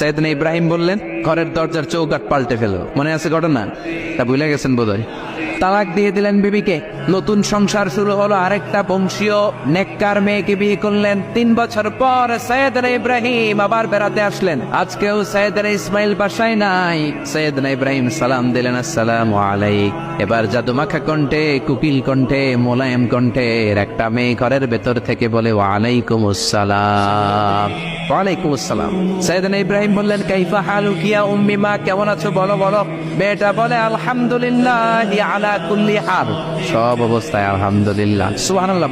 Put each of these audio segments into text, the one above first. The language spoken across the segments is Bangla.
সৈয়দনা ইব্রাহিম বললেন, ঘরের দরজার চৌকাট পাল্টে ফেলো। মনে আছে ঘটনা? তা ভুলে গেছেন বোধহয়। তালাক দিয়ে দিলেন বিবিকে। নতুন সংসার শুরু হলো আরেকটা বংশীয় নেককার মেয়েকে বিয়ে করলেন। তিন বছর পর সৈয়দনা ইব্রাহিম আবার বেড়াতে আসলেন। আজকেও সৈয়দনা ইসমাইল বাসায় নাই। সৈয়দনা ইব্রাহিম সালাম দিলেন, আসসালাম আলাইক। এবার জাদুমাখা কণ্ঠে, কুকিল কণ্ঠে, মোলায়েম কণ্ঠের একটা মেয়ে ঘরের ভেতর থেকে বলে ওয়ালাইকুম আসসালাম ওয়ালাইকুম আসসালাম ইব্রাহিম বললেন, কাইফা কেমন আছো? বলো বলো। বলে, আলহামদুলিল্লাহ আলা সব অবস্থায় আলহামদুলিল্লাহ। সুবহানাল্লাহ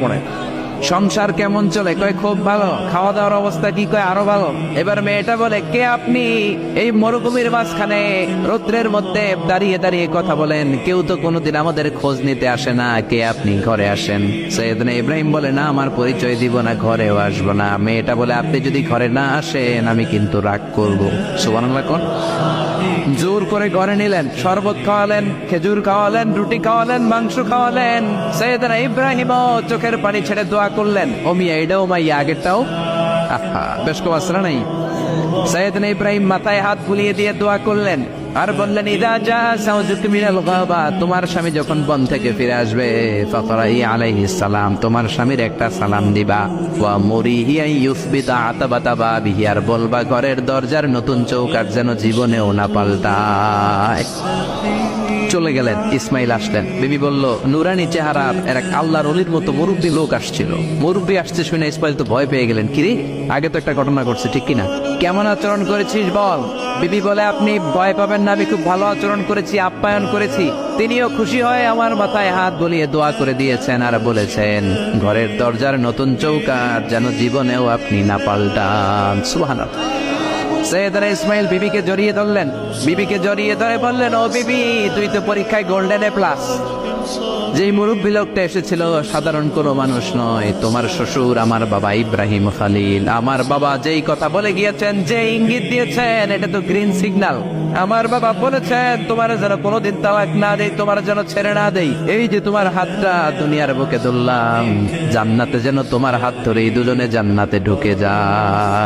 সংসার কেমন চলে? কয়, খুব ভালো। খাওয়া দাওয়ার অবস্থা কি কয়? আরও ভালো। এবার মেয়েটা বলে, কে আপনি? এই মরুভূমির মাঝখানে রৌদ্রের মধ্যে দাঁড়িয়ে দাঁড়িয়ে কথা বলেন। কেউ তো কোনোদিন আমাদের খোঁজ নিতে আসে না। কে আপনি? ঘরে আসেন। সৈয়দনা ইব্রাহিম বলে, না, আমার পরিচয় দিব না, ঘরেও আসব না। মেয়েটা বলে, আপনি যদি ঘরে না আসেন, আমি কিন্তু রাগ করব। সুবহানাল্লাহ কোন। জোর করে ঘরে নিলেন। শরবত খাওয়ালেন, খেজুর খাওয়ালেন, রুটি খাওয়ালেন, মাংস খাওয়ালেন। সৈয়দনা ইব্রাহিম চোখের পানি ছেড়ে দোয়া করলেন। ও মিয়া এটাও মাইয়া আগেরটাও? আহা, বেশ কো আসরা নাই। সৈয়দনা ইব্রাহিম মাথায় হাত বুলিয়ে দিয়ে দোয়া করলেন। আর বললেন ইদা যা সাউজুক গাবা তোমার স্বামী যখন বন থেকে ফিরে আসবে ফকরাই আলাইহিস সালাম তোমার স্বামীর একটা সালাম দিবা। ওয়া মুরিহি আই ইউসবিতা আতাবাতা বাবিহি আর বলবা ঘরের দরজার নতুন চৌকাট যেন জীবনেও না পাল্টায়। চলে গেলেন, ইসমাইল আসলেন। বিবি বলল, নুরানি চেহারার এক আল্লাহর অলির মতো মুরব্বী লোক আসছিল। মুরব্বী আসছে শুনে ইসমাইল তো ভয় পেয়ে গেলেন, কিরে, আগে তো একটা ঘটনা ঘটছে, ঠিক কিনা? কেমন আচরণ করেছিস বল? বিবি বলে, আপনি ভয় পাবেন না, আমি খুব ভালো আচরণ করেছি, আপ্যায়ন করেছি। তিনিও খুশি হয়ে আমার মাথায় হাত বলিয়ে দোয়া করে দিয়েছেন আর বলেছেন, ঘরের দরজার নতুন চৌকাট যেন জীবনেও আপনি না পাল্টান। সুবহানাল্লাহ। সৈয়দরা ইসমাইল বিবিকে জড়িয়ে ধরলেন। বিবিকে জড়িয়ে ধরে বললেন, ও বিবি, তুই তো পরীক্ষায় গোল্ডেন এ প্লাস যেই মুরব্বী লোকটা এসেছিল, সাধারণ কোনো মানুষ নয়। তোমার শ্বশুর আমার বাবা ইব্রাহিম খালিল। আমার বাবা যেই কথা বলে গিয়েছেন যে ইঙ্গিত দিয়েছেন, এটা তো গ্রিন সিগন্যাল আমার বাবা বলেছেন, তোমার যেন কোনোদিন তালাক না দেই, তোমার যেন ছেড়ে না দেই। এই যে তোমার হাতটা, দুনিয়ার বুকে ধরলাম। জান্নাতে যেন তোমার হাত ধরে এই দুজনে জান্নাতে ঢুকে যায়।